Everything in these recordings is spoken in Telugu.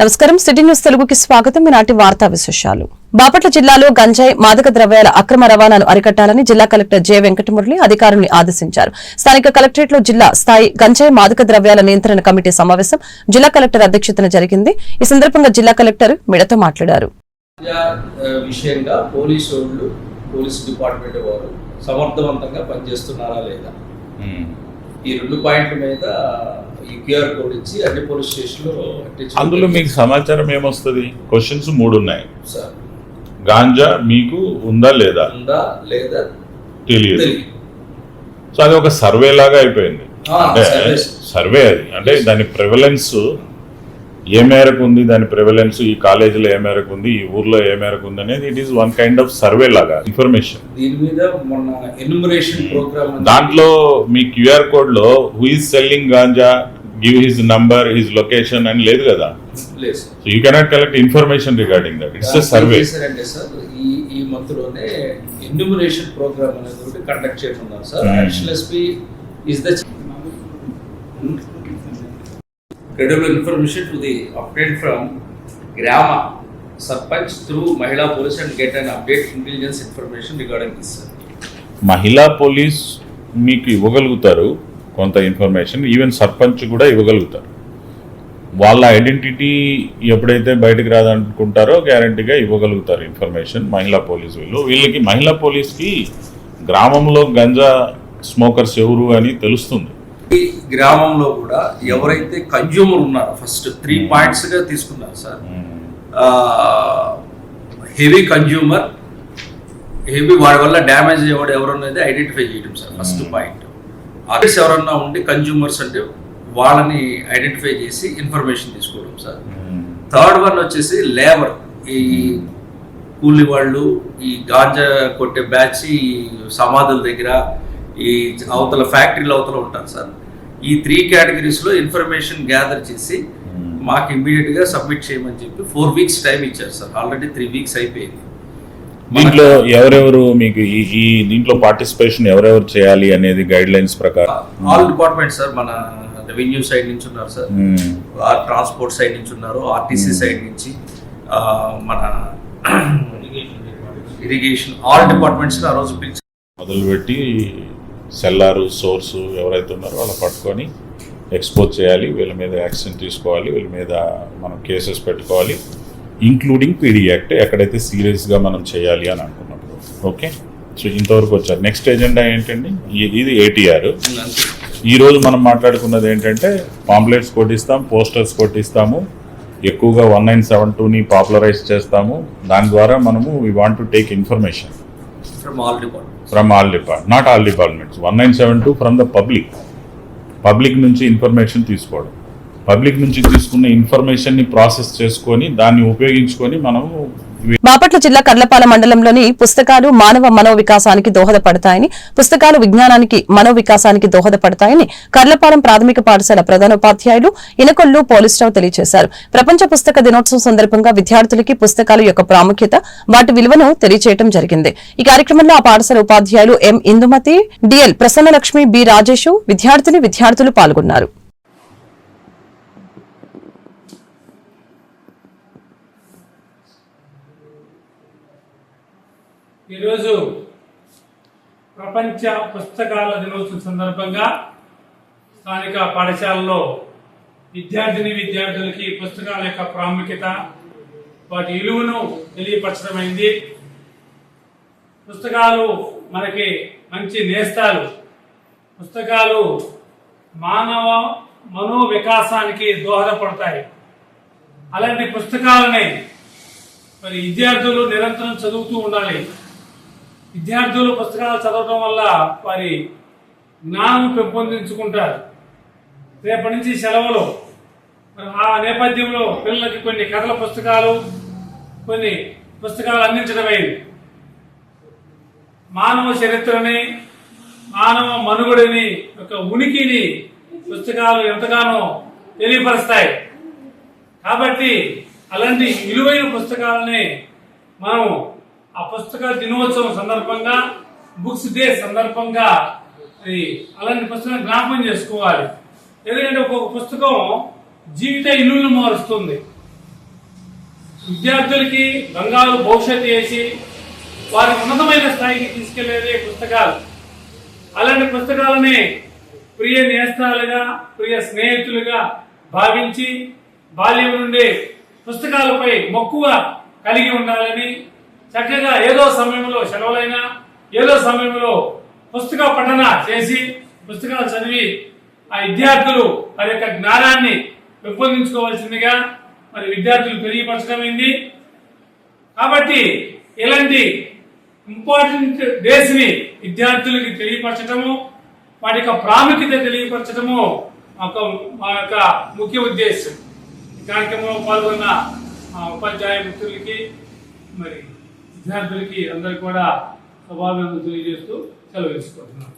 నమస్కారం. సిటీ న్యూస్ తెలుగుకి స్వాగతం. ఈనాటి వార్తా విశేషాలు. బాపట్ల జిల్లాలో గంజాయి మాదక ద్రవ్యాల అక్రమ రవాణాను అరికట్టాలని జిల్లా కలెక్టర్ జె వెంకటమురళి అధికారుల్ని ఆదేశించారు. స్థానిక కలెక్టరేట్లో జిల్లా స్థాయి గంజాయి మాదక ద్రవ్యాల నియంత్రణ కమిటీ సమావేశం జిల్లా కలెక్టర్ అధ్యక్షతన జరిగింది. ఈ సందర్భంగా జిల్లా కలెక్టర్ మిడతో మాట్లాడారు. విషయంగా పోలీస్ డిపార్ట్మెంట్ వారు సమర్థవంతంగా పనిచేస్తున్నారా లేదా? ఈ రెండు పాయింట్ల మీద ఈ క్యూఆర్ కోడ్ ఇచ్చి అన్ని పోలీస్ స్టేషన్లో అందులో మీకు సమాచారం ఏమొస్తుంది? క్వశ్చన్స్ మూడు ఉన్నాయి. సార్. గాంజా మీకు ఉందా లేదా? ఉందా లేదా తెలియదు. సో అది ఒక సర్వే లాగా అయిపోయింది. అంటే సర్వే. సర్వే అది. అంటే దాని ప్రివలెన్స్ ఏ మేరకు ఉంది దాని ప్రివలెన్స్ ఈ కాలేజీలో ఏ మేరకు ఉంది ఈ ఊర్లో ఏ మేరకు ఉంది అనేది it is one kind of survey లాగా ఇన్ఫర్మేషన్ దీని మీద మొన్న ఎన్యుమరేషన్ ప్రోగ్రామ్ దాంట్లో మీ క్యూఆర్ కోడ్లో who is selling ganja give his number his location అని లేదు కదా? So you cannot collect information regarding that it's survey sir ఈ ఈ ఎన్యూమరేషన్ ప్రోగ్రామ్ అనేది కండక్ట్ చేయనున్నారు sir. Additional SP is the credible information to the obtained from Grama Sarpanch through Mahila Police and get an update intelligence information regarding this. sir. మహిళా పోలీస్ మీకు ఇవ్వగలుగుతారు కొంత ఇన్ఫర్మేషన్ ఈవెన్ సర్పంచ్ కూడా ఇవ్వగలుగుతారు వాళ్ళ ఐడెంటిటీ ఎప్పుడైతే బయటకు రాదనుకుంటారో గ్యారంటీగా ఇవ్వగలుగుతారు ఇన్ఫర్మేషన్ మహిళా పోలీస్ వీళ్ళు వీళ్ళకి మహిళా పోలీస్కి గ్రామంలో గంజా స్మోకర్స్ ఎవరు అని తెలుస్తుంది ఈ గ్రామంలో కూడా ఎవరైతే కన్జ్యూమర్ ఉన్నారో ఫస్ట్ త్రీ పాయింట్స్గా తీసుకున్నారు సార్. హెవీ కన్జ్యూమర్ హెవీ వాడి వల్ల డ్యామేజ్ ఎవడు ఎవరన్నది ఐడెంటిఫై చేయడం sir first Hmm. Point others ఎవరన్నా ఉండి కన్జ్యూమర్స్ అంటే వాళ్ళని ఐడెంటిఫై చేసి ఇన్ఫర్మేషన్ తీసుకోవడం సార్. థర్డ్ వన్ వచ్చేసి లేబర్ ఈ కూలి వాళ్ళు ఈ గాంజా కొట్టే బ్యాచ్ ఈ సమాధుల దగ్గర ఈ అవతల ఫ్యాక్టరీల అవతల ఉంటారు సార్. ఈ త్రీ కేటగిరీస్లో ఇన్ఫర్మేషన్ గ్యాదర్ చేసి మాకు ఇమ్మీడియట్గా సబ్మిట్ చేయమని చెప్పి ఫోర్ వీక్స్ టైం ఇచ్చారు సార్. ఆల్రెడీ త్రీ వీక్స్ అయిపోయింది. దీంట్లో ఎవరెవరు మీకు ఈ ఈ దీంట్లో పార్టిసిపేషన్ ఎవరెవరు చేయాలి అనేది గైడ్ లైన్స్ ప్రకారం ఆల్ డిపార్ట్మెంట్ సార్ మన రెవెన్యూ సైడ్ నుంచి ఉన్నారు సార్. ట్రాన్స్పోర్ట్ సైడ్ నుంచి ఉన్నారు ఆర్టీసీ సైడ్ నుంచి మన ఇరిగేషన్ ఆల్ డిపార్ట్మెంట్స్ ఆ రోజు పిలిచి మొదలుపెట్టి సెల్లారు సోర్సు ఎవరైతే ఉన్నారో వాళ్ళు పట్టుకొని ఎక్స్పోజ్ చేయాలి వీళ్ళ మీద యాక్షన్ తీసుకోవాలి వీళ్ళ మీద మనం కేసెస్ పెట్టుకోవాలి ఇంక్లూడింగ్ పీడీ యాక్ట్ ఎక్కడైతే సీరియస్గా మనం చేయాలి అని అనుకున్నప్పుడు. ఓకే? సో ఇంతవరకు వచ్చారు. నెక్స్ట్ ఎజెండా ఏంటండి? ఇది ఏటీఆర్ ఈరోజు మనం మాట్లాడుకున్నది ఏంటంటే పాంప్లెట్స్ కొట్టిస్తాం పోస్టర్స్ కొట్టిస్తాము ఎక్కువగా వన్ నైన్ సెవెన్ టూని పాపులరైజ్ చేస్తాము. దాని ద్వారా మనము we want to take information from all from all depart not all departments one nine seven two from the public public నుంచి ఇన్ఫర్మేషన్ తీసుకోవడం. పబ్లిక్ నుంచి తీసుకున్న ఇన్ఫర్మేషన్ని ప్రాసెస్ చేసుకొని దాన్ని ఉపయోగించుకొని మనము బాపట్ల జిల్లా కర్లపాల మండలంలోని పుస్తకాలు మానవ మనో వికాసానికి దోహదపడతాయని పుస్తకాలు విజ్ఞానానికి మనో వికాసానికి దోహదపడతాయని కర్లపాలెం ప్రాథమిక పాఠశాల ప్రధానోపాధ్యాయులు ఇనకొల్లు పోలీసరావు తెలియజేశారు. ప్రపంచ పుస్తక దినోత్సవం సందర్భంగా విద్యార్థులకి పుస్తకాల యొక్క ప్రాముఖ్యత వాటి విలువను తెలియజేయడం జరిగింది. ఈ కార్యక్రమంలో ఆ పాఠశాల ఉపాధ్యాయులు M Indumathi DL Prasannalakshmi B Rajesh విద్యార్థిని విద్యార్థులు పాల్గొన్నారు. ఈరోజు ప్రపంచ పుస్తకాల దినోత్సవం సందర్భంగా స్థానిక పాఠశాలలో విద్యార్థిని విద్యార్థులకి పుస్తకాల యొక్క ప్రాముఖ్యత వాటి విలువను తెలియపరచడమైంది. పుస్తకాలు మనకి మంచి నేస్తాలు. పుస్తకాలు మానవ మనో వికాసానికి దోహదపడతాయి. అలాంటి పుస్తకాలని మరి విద్యార్థులు నిరంతరం చదువుతూ ఉండాలి. విద్యార్థులు పుస్తకాలు చదవడం వల్ల వారి జ్ఞానం పెంపొందించుకుంటారు. రేపటి నుంచి సెలవులు. ఆ నేపథ్యంలో పిల్లలకి కొన్ని కథల పుస్తకాలు కొన్ని పుస్తకాలు అందించడమైంది మానవ చరిత్రని మానవ మనుగడని ఒక ఉనికిని పుస్తకాలు ఎంతగానో తెలియపరుస్తాయి. కాబట్టి అలాంటి విలువైన పుస్తకాలని మనం ఆ పుస్తక దినోత్సవం సందర్భంగా బుక్స్ డే సందర్భంగా అది అలాంటి పుస్తకాన్ని జ్ఞాపకం చేసుకోవాలి. ఎందుకంటే ఒక్కొక్క పుస్తకం జీవిత ఇల్లులను మారుస్తుంది. విద్యార్థులకి బంగారు భవిష్యత్తు చేసి వారి ఉన్నతమైన స్థాయికి తీసుకెళ్ళేదే పుస్తకాలు. అలాంటి పుస్తకాలని ప్రియ నేస్తాలుగా ప్రియ స్నేహితులుగా భావించి బాల్యం నుండి పుస్తకాలపై మక్కువ కలిగి ఉండాలని చక్కగా ఏదో సమయంలో సెలవులైనా ఏదో సమయంలో పుస్తక పఠన చేసి పుస్తకాలు చదివి ఆ విద్యార్థులు వారి యొక్క జ్ఞానాన్ని పెంపొందించుకోవాల్సిందిగా మరి విద్యార్థులు తెలియపరచడమైంది కాబట్టి ఇలాంటి ఇంపార్టెంట్ డేస్ని విద్యార్థులకి తెలియపరచడము వాటి యొక్క ప్రాముఖ్యత తెలియపరచడము ఒక మా యొక్క ముఖ్య ఉద్దేశం. ఈ కార్యక్రమంలో పాల్గొన్న మా ఉపాధ్యాయ మిత్రులకి మరి విద్యార్థులకి అందరికి కూడా శుభాభినందనలు తెలియజేస్తూ సెలవు తీసుకుంటున్నాను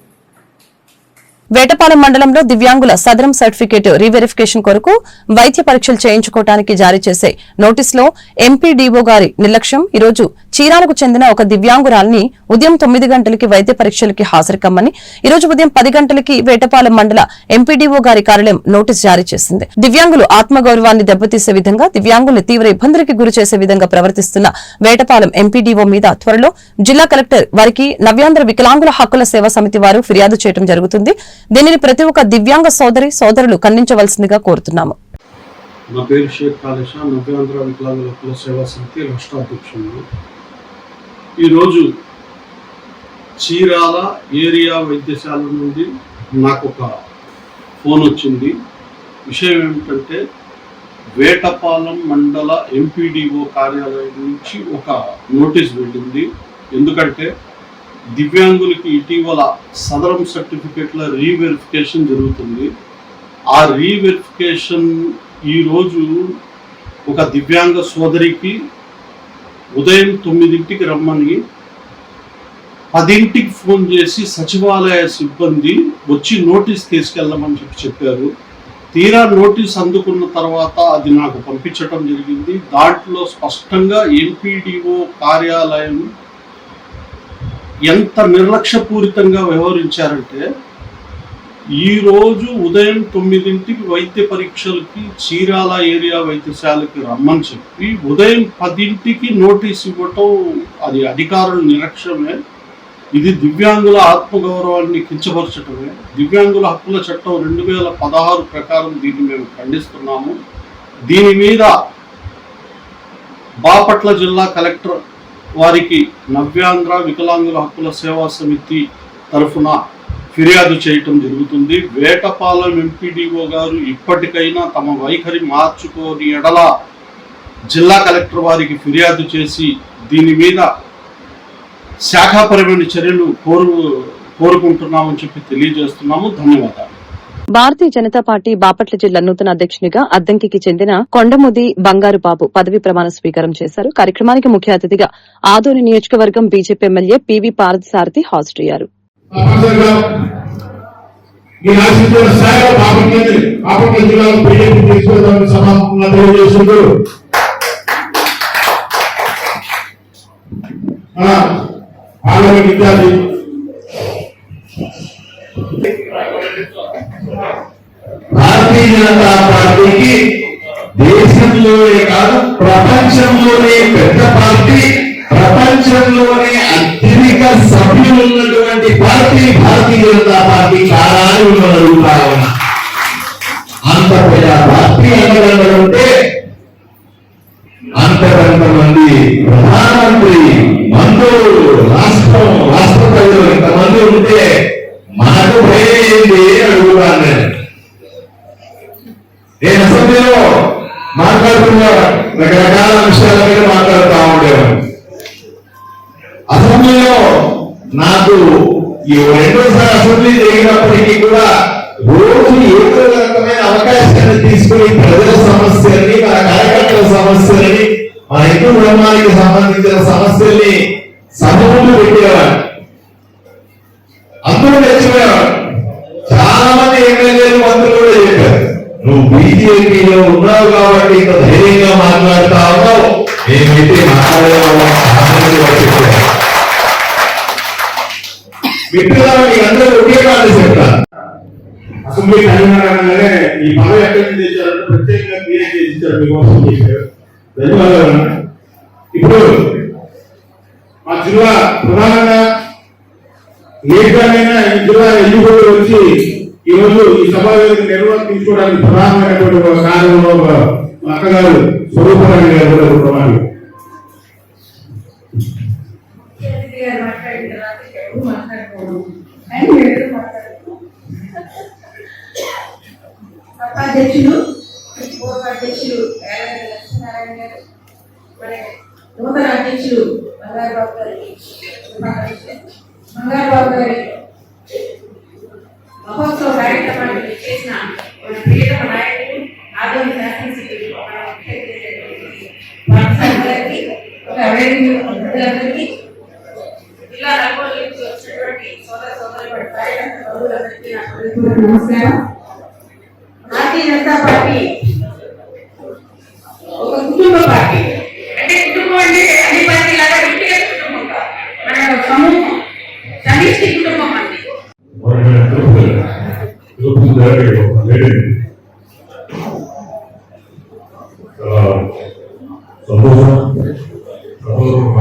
వేటపాలెం మండలంలో దివ్యాంగుల సదరం సర్టిఫికేట్ రీవెరిఫికేషన్ కొరకు వైద్య పరీక్షలు చేయించుకోవడానికి జారీ చేసే నోటీసులో ఎంపీడీఓ గారి నిర్లక్ష్యం. ఈరోజు చీరాలకు చెందిన ఒక దివ్యాంగురాల్ని ఉదయం తొమ్మిది గంటలకి వైద్య పరీక్షలకి హాజరుకమ్మని ఈరోజు ఈ రోజు ఉదయం పది గంటలకి వేటపాలెం మండల ఎంపీడీఓ గారి కార్యాలయం నోటీస్ జారీ చేసింది. దివ్యాంగులు ఆత్మగౌరవాన్ని దెబ్బతీసే విధంగా దివ్యాంగుల్ని తీవ్ర ఇబ్బందులకి గురి చేసే విధంగా ప్రవర్తిస్తున్న వేటపాలెం ఎంపీడీఓ మీద త్వరలో జిల్లా కలెక్టర్ వారికి నవ్యాంధ్ర వికలాంగుల హక్కుల సేవా సమితి వారు ఫిర్యాదు చేయడం జరుగుతుంది. దీనిని ప్రతి ఒక్క దివ్యాంగ సోదరి సోదరులు ఖండించవలసిందిగా కోరుతున్నాము. నా పేరు షేక్ కాళేషా నవ్యాంధ్ర వికలాంగుల హక్కుల సేవా సమితి రాష్ట్ర అధ్యక్షుడు. ఈరోజు చీరాల ఏరియా వైద్యశాల నుండి నాకు ఒక ఫోన్ వచ్చింది. విషయం ఏమిటంటే వేటపాలెం మండల ఎంపీడీఓ కార్యాలయం నుంచి ఒక నోటీస్ వెళ్ళింది. ఎందుకంటే దివ్యాంగులకి ఇటీవల సదరం సర్టిఫికేట్ల రీవెరిఫికేషన్ జరుగుతుంది. ఆ రీవెరిఫికేషన్ ఈరోజు ఒక దివ్యాంగ సోదరికి ఉదయం తొమ్మిదింటికి రమ్మని పదింటికి ఫోన్ చేసి సచివాలయ సిబ్బంది వచ్చి నోటీస్ తీసుకెళ్ళమని చెప్పి చెప్పారు. తీరా నోటీస్ అందుకున్న తర్వాత అది నాకు పంపించడం జరిగింది. దాంట్లో స్పష్టంగా ఎంపీడీఓ కార్యాలయం ఎంత నిర్లక్ష్యపూరితంగా వ్యవహరించారంటే ఈరోజు ఉదయం తొమ్మిదింటికి వైద్య పరీక్షలకి చీరాల ఏరియా వైద్యశాలకి రమ్మని చెప్పి ఉదయం పదింటికి నోటీస్ ఇవ్వటం అది అధికారుల నిర్లక్ష్యమే ఇది దివ్యాంగుల ఆత్మగౌరవాన్ని కించపరచటమే. దివ్యాంగుల హక్కుల చట్టం రెండు వేల పదహారు ప్రకారం దీన్ని మేము ఖండిస్తున్నాము. దీని మీద బాపట్ల జిల్లా కలెక్టర్ వారికి నవ్యాంధ్ర వికలాంగుల హక్కుల సేవా సమితి తరఫున ఫిర్యాదు చేయటం జరుగుతుంది. వేటపాలెం ఎంపీడీఓ గారు ఇప్పటికైనా తమ వైఖరి మార్చుకోని ఎడల జిల్లా కలెక్టర్ వారికి ఫిర్యాదు చేసి దీని మీద శాఖాపరమైన చర్యలు కోరు కోరుకుంటున్నామని చెప్పి తెలియజేస్తున్నాము. ధన్యవాదాలు. భారతీయ జనతా పార్టీ బాపట్ల జిల్లా నూతన అధ్యక్షునిగా అద్దంకికి చెందిన కొండముది బంగారుబాబు పదవి ప్రమాణ స్వీకారం చేశారు. కార్యక్రమానికి ముఖ్య అతిథిగా ఆదోని నియోజకవర్గం బీజేపీ ఎమ్మెల్యే పివి పారదసారథి హాజరయ్యారు. తప్పనిసరిగా ఈ ఆశించిన స్థాయిలో బాపట్ల బాపట్ల జిల్లాలో బీజేపీ తీసుకెళ్తామని సభాముఖంగా తెలియజేస్తుంటూ మన పార్లమెంట్ ఇత్యాది భారతీయ జనతా పార్టీకి దేశంలోనే కాదు ప్రపంచంలోనే పెద్ద పార్టీ. ప్రపంచంలోనే అత్యధిక సభ్యులు ఉన్నటువంటి పార్టీ భారతీయ జనతా పార్టీ రెండోసారి జరిగినప్పటికీ కూడా రోజు ఏదో రకమైన అవకాశాన్ని తీసుకుని ప్రజల సమస్యల్ని మన కార్యకర్తల సమస్యల్ని మన హిందూ ధర్మానికి సంబంధించిన సమస్యల్ని సమూహంలో పెట్టేవాడు అందరూ తెచ్చిపోయేవాడు చాలా మంది ఎమ్మెల్యేలు మంత్రులు కూడా చెప్పారు నువ్వు బీజేపీలో ఉన్నావు కాబట్టి ఇంత ధైర్యంగా మాట్లాడుతా ఉన్నావు. మేమైతే మాట్లాడేవాళ్ళం. కాదని అందరూ ఒకే మాట చెప్తారు అసెంబ్లీ కన్వీనర్ ఈ పదవి ఎక్కడి నుంచి తెచ్చారంటే ప్రత్యేకంగా మీరే చేయించారు మీకోసం చేశారు. ధన్యవాదాలు. ఇప్పుడు మా జిల్లా ప్రధానంగా ఏదైనా ఈ జిల్లా ఎన్నికలు వచ్చి ఈ రోజు ఈ సభా వేదిక నిర్వహణ తీసుకోవడానికి ప్రధానమైనటువంటి ఒక కారణంలో ఒక మా అక్కగారు స్వరూపరాణి గారు కూడా ఒక పూర్వ అధ్యక్షులు యాలగడ్డ లక్ష్మీనారాయణ గారు మరి నూతన అధ్యక్షులు బంగారు బాబు గారికి శుభాకాంక్షలు. బంగారు బాబు గారి మహోత్సవ సంతోషం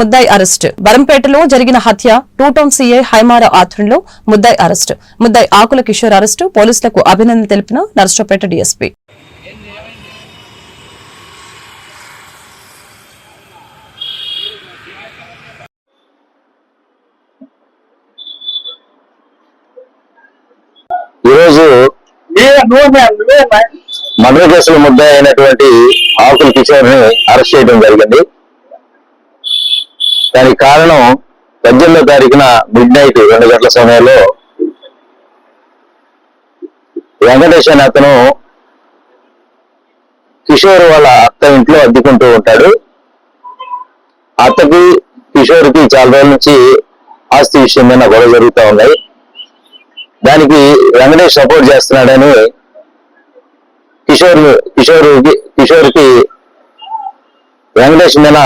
ముద్దాయి అరెస్ట్. బరంపేటలో జరిగిన హత్య టూ టౌన్ సీఐ హైమార ఆధ్వర్యంలో ముద్దాయి అరెస్ట్. ముద్దాయి ఆకుల కిషోర్ అరెస్టు పోలీసులకు అభినందన తెలిపిన నర్సరావుపేట డీఎస్పీ. ఈరోజు మర్డర్ కేసులో ముద్ద అయినటువంటి ఆకుల కిషోర్ని అరెస్ట్ చేయడం జరిగింది. దానికి కారణం పద్దెనిమిదో తారీఖున మిడ్ నైట్ రెండు గంటల సమయంలో వెంకటేష్ అనే అతను కిషోర్ వాళ్ళ అత్త ఇంట్లో అద్దుకుంటూ ఉంటాడు. అత్తకి కిషోర్కి చాలా రోజుల నుంచి ఆస్తి విషయం మీద గొడవ జరుగుతూ ఉన్నాయి. దానికి వెంకటేష్ సపోర్ట్ చేస్తున్నాడని కిషోర్ కిషోర్కి కిషోర్కి వెంకటేష్ మీద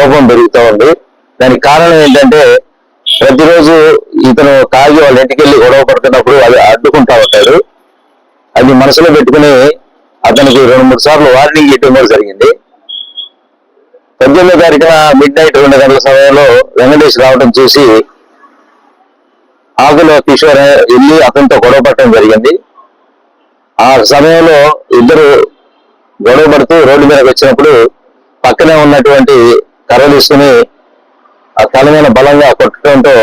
కోపం పెరుగుతూ ఉంది. దానికి కారణం ఏంటంటే ప్రతిరోజు ఇతను తాగి వాళ్ళ ఇంటికి వెళ్ళి గొడవ పడుతున్నప్పుడు అది అడ్డుకుంటా ఉంటాడు. అది మనసులో పెట్టుకుని అతనికి రెండు మూడు సార్లు వార్నింగ్ ఇవ్వడం జరిగింది. పద్దెనిమిదో తారీఖున మిడ్ నైట్ రెండు గంటల సమయంలో వెంకటేష్ రావడం చూసి ఆకులో కిషోర్ వెళ్ళి అతనితో గొడవ పడటం జరిగింది. ఆ సమయంలో ఇద్దరు గొడవ పడుతూ రోడ్డు మీదకి వచ్చినప్పుడు పక్కనే ఉన్నటువంటి కర్ర తీసుకుని ఆ తల మీద బలంగా కొట్టడంతో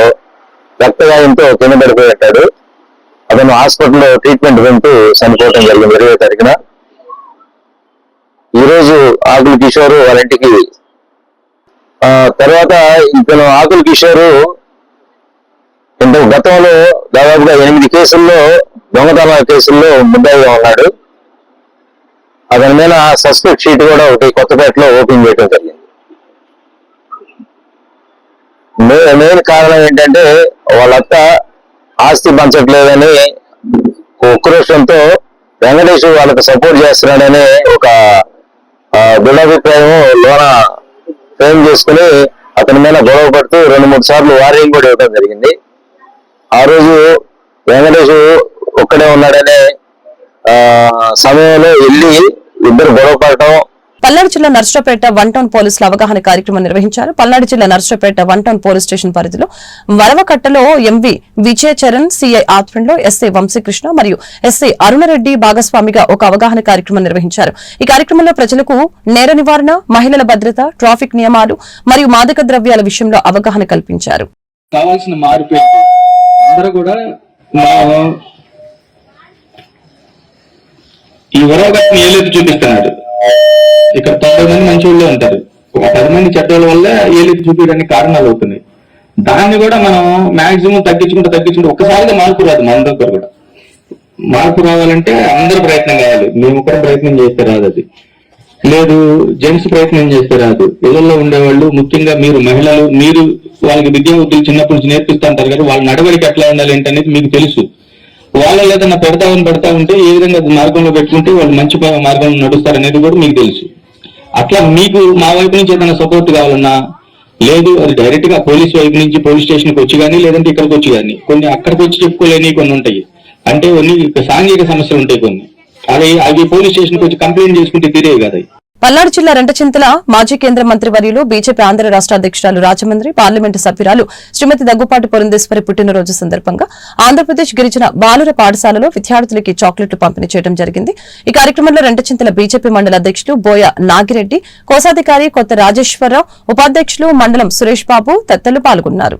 రక్తగాయంతో కింద పడిపోయేటాడు అతను హాస్పిటల్లో ట్రీట్మెంట్ వింటూ చనిపోవడం జరిగింది. ఇరవై తారీఖున. ఈరోజు ఆకుల కిషోర్ వాళ్ళ ఇంటికి తర్వాత ఇతను ఆకుల కిషోరు ఇంత గతంలో దాదాపుగా ఎనిమిది కేసుల్లో దొంగతనాల కేసుల్లో ముద్దాయిగా ఉన్నాడు. అతని మీద సస్పెక్ట్ షీట్ కూడా ఒకటి కొత్తపేటలో ఓపెన్ చేయడం జరిగింది మే- మెయిన్ కారణం ఏంటంటే వాళ్ళత్త ఆస్తి పంచట్లేదని ఉక్రోషంతో వెంకటేష్ వాళ్ళకి సపోర్ట్ చేస్తున్నాడని ఒక ఆ, దురభిప్రాయం లోన ఫ్రేమ్ చేసుకుని అతని మీద గొడవ పడుతూ రెండు మూడు సార్లు వార్నింగ్ కూడా ఇవ్వడం జరిగింది. ఆ రోజు వెంకటేష్ ఒక్కడే ఉన్నాడనే ఆ సమయంలో వెళ్ళి ఇద్దరు గొడవ పడటం పల్నాడు జిల్లా నర్సరాపేట వన్ టౌన్ పోలీసుల అవగాహన కార్యక్రమం నిర్వహించారు. పల్నాడు జిల్లా Narsaraopet one town police station పరిధిలో వరవకట్టలో ఎంవి విజయ చరణ్ సిఐ ఆధ్వర్యంలో ఎస్ఐ వంశీకృష్ణ మరియు ఎస్ఐ అరుణరెడ్డి భాగస్వామిగా ఒక అవగాహన కార్యక్రమం నిర్వహించారు. ఈ కార్యక్రమంలో ప్రజలకు నేర నివారణ మహిళల భద్రత ట్రాఫిక్ నియమాలు మరియు మాదక ద్రవ్యాల విషయంలో అవగాహన కల్పించారు. కావాల్సిన మార్పు అందరూ కూడా ఈ వరవగట్టిని ఏలేదు చూపిస్తున్నాడు. ఇక్కడ తొంభై మంది మంచి వాళ్ళే ఉంటారు. ఒక పది మంది చెడ్డోళ్ళ వల్ల ఏలేదు చూపించడానికి కారణాలు అవుతున్నాయి. దాన్ని కూడా మనం మాక్సిమం తగ్గించుకుంటూ తగ్గించుకుంటూ ఒక్కసారిగా మార్పు రాదు మన దగ్గర కూడా. మార్పు రావాలంటే అందరూ ప్రయత్నం కావాలి మేము కూడా ప్రయత్నం చేస్తే రాదు అది. లేదు జెంట్స్ ప్రయత్నం చేస్తే రాదు. ఇళ్ళలో ఉండేవాళ్ళు ముఖ్యంగా మీరు మహిళలు మీరు వాళ్ళకి విద్యా ఉద్యోగులు చిన్నప్పటి నుంచి నేర్పిస్తా ఉంటారు కదా వాళ్ళ నడవడిక ఎట్లా ఉండాలి ఏంటనేది మీకు తెలుసు. వాళ్ళ ఏదైనా పెడతామని పెడతా ఉంటే ఏ విధంగా మార్గంలో పెట్టుకుంటే వాళ్ళు మంచి మార్గంలో నడుస్తారనేది కూడా మీకు తెలుసు. అట్లా మీకు మా వైపు నుంచి ఏదైనా సపోర్ట్ కావాలన్నా లేదు అది డైరెక్ట్గా పోలీస్ వైపు నుంచి పోలీస్ స్టేషన్కి వచ్చి కానీ లేదంటే ఇక్కడికి వచ్చి కానీ కొన్ని అక్కడికి వచ్చి చెప్పుకోలేని కొన్ని ఉంటాయి. అంటే కొన్ని సాంఘిక సమస్యలు ఉంటాయి కొన్ని. అవి అవి పోలీస్ స్టేషన్కి వచ్చి కంప్లైంట్ చేసుకుంటే తీరేవి కదా పల్నాడు జిల్లా రెంటచింతల మాజీ కేంద్ర మంత్రి వర్యులు బీజేపీ ఆంధ్ర రాష్ట్ర అధ్యక్షురాలు రాజమండ్రి పార్లమెంటు సభ్యురాలు శ్రీమతి దగ్గుపాటి పురంధేశ్వరి పుట్టినరోజు సందర్భంగా ఆంధ్రప్రదేశ్ గిరిజన బాలుర పాఠశాలలో విద్యార్థులకి చాక్లెట్లు పంపిణీ చేయడం జరిగింది. ఈ కార్యక్రమంలో రెంటచింతల బీజేపీ మండల అధ్యక్షులు బోయ నాగిరెడ్డి కోశాధికారి కొత్త రాజేశ్వరరావు ఉపాధ్యక్షులు మండలం సురేష్ బాబు తదితరులు పాల్గొన్నారు.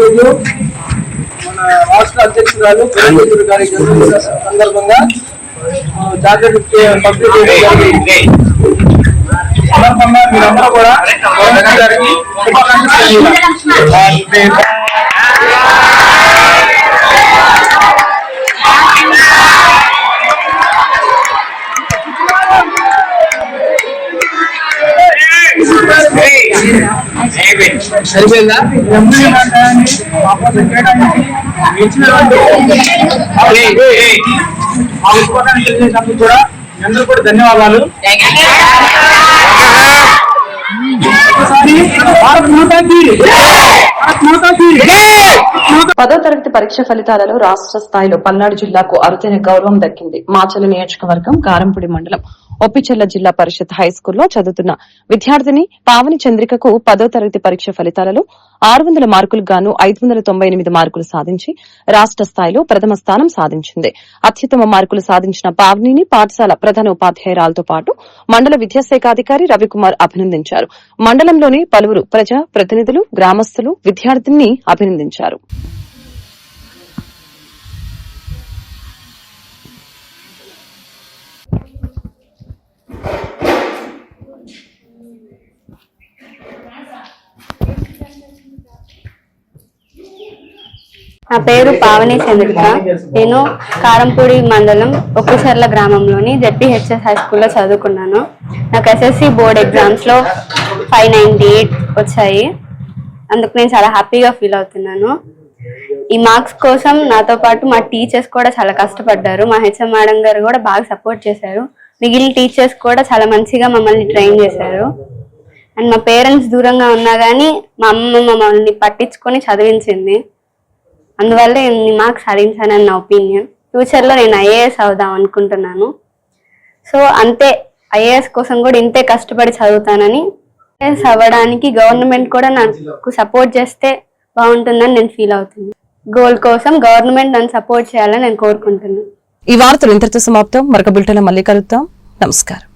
ఈరోజు మన రాష్ట్ర అధ్యక్షురాలు పురంధేశ్వరి గారి జన్మదిన సందర్భంగా. ఈ సందర్భంగా మీరందరూ కూడా గారికి సరిపోయిందా? కూడా అందరూ కూడా ధన్యవాదాలు. ఒకసారి భారత్ మాతాకి. పదో తరగతి పరీక్ష ఫలితాలలో రాష్ట్ర స్థాయిలో పల్నాడు జిల్లాకు అరుదైన గౌరవం దక్కింది. మాచల నియోజకవర్గం కారంపూడి మండలం ఒప్పిచెర్ల జిల్లా పరిషత్ హైస్కూల్లో చదువుతున్న విద్యార్థిని పావని చంద్రికకు పదో తరగతి పరీక్ష ఫలితాలలో ఆరు వందల మార్కులకు గాను ఐదు వందల తొంభై ఎనిమిది మార్కులు సాధించి రాష్ట్ర స్థాయిలో ప్రథమ స్థానం సాధించింది. అత్యుత్తమ మార్కులు సాధించిన పావనిని పాఠశాల ప్రధాన ఉపాధ్యాయురాలతో పాటు మండల విద్యాశాఖాధికారి రవికుమార్ అభినందించారు. మండలంలోని పలువురు ప్రజా ప్రతినిధులు గ్రామస్తులు విద్యార్థిని అభినందించారు. నా పేరు పావని చంద్రిక. నేను కారంపూడి మండలం ఒక్కచర్ల గ్రామంలోని జెడ్పీహెచ్ఎస్ హై స్కూల్లో చదువుకున్నాను. నాకు ఎస్ఎస్సి బోర్డ్ ఎగ్జామ్స్లో ఫైవ్ నైంటీ ఎయిట్ వచ్చాయి. అందుకు నేను చాలా హ్యాపీగా ఫీల్ అవుతున్నాను. ఈ మార్క్స్ కోసం నాతో పాటు మా టీచర్స్ కూడా చాలా కష్టపడ్డారు. మా హెచ్ఎం మేడం గారు కూడా బాగా సపోర్ట్ చేశారు. మిగిలిన టీచర్స్ కూడా చాలా మంచిగా మమ్మల్ని ట్రైన్ చేశారు. అండ్ మా పేరెంట్స్ దూరంగా ఉన్నా కానీ మా అమ్మ మమ్మల్ని పట్టించుకొని చదివించింది. అందువల్ల నేను మార్క్స్ సాధించానని నా ఒపీనియన్. ఫ్యూచర్లో నేను ఐఏఎస్ అవుదాం అనుకుంటున్నాను. సో అంతే. ఐఏఎస్ కోసం కూడా ఇంతే కష్టపడి చదువుతానని అవ్వడానికి గవర్నమెంట్ కూడా నాకు సపోర్ట్ చేస్తే బాగుంటుందని నేను ఫీల్ అవుతున్నాను. గోల్ కోసం గవర్నమెంట్ నన్ను సపోర్ట్ చేయాలని నేను కోరుకుంటున్నాను. ఈ వార్తలు ఇంతటితో సమాప్తం. మరొక బులెటిన్ మళ్ళీ కలుద్దాం. నమస్కారం.